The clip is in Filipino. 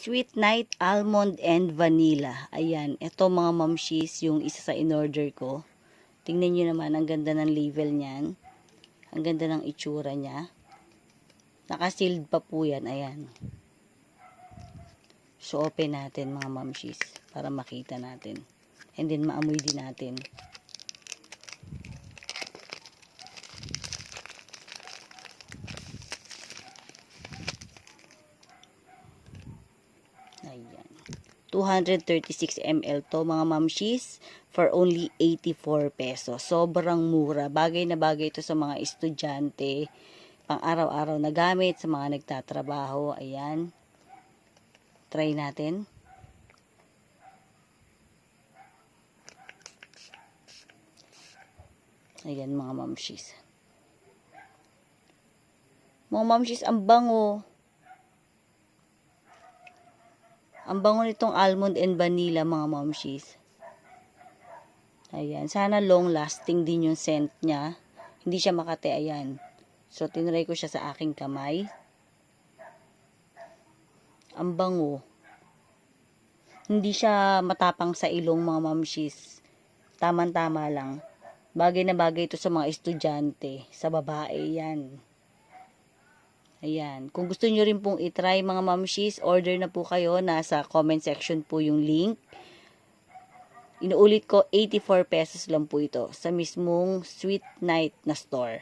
Sweet Night Almond and Vanilla. Ayan, ito mga mamshis, yung isa sa in-order ko. Tingnan nyo naman, ang ganda ng label niyan. Ang ganda ng itsura niya. Nakasealed pa po yan, ayan. So, open natin mga mamshis para makita natin. And then, maamoy din natin. Ayan. 236 ml to mga mamshis for only 84 pesos. Sobrang mura. Bagay na bagay ito sa mga estudyante, pang araw-araw na gamit, sa mga nagtatrabaho. Ayan. Try natin. Ayan mga mamshis. Mga mamshis, ang bango. Ang bango nitong almond and vanilla mga momshies. Ayan. Sana long lasting din yung scent niya. Hindi siya makate. Ayan. So, tinry ko siya sa aking kamay. Ang bango. Hindi siya matapang sa ilong mga momshies. Taman-tama lang. Bagay na bagay ito sa mga estudyante. Sa babae yan. Ayan. Kung gusto nyo rin pong itry mga mamshis, order na po kayo. Nasa comment section po yung link. Inuulit ko, 84 pesos lang po ito sa mismong Sweet Night na store.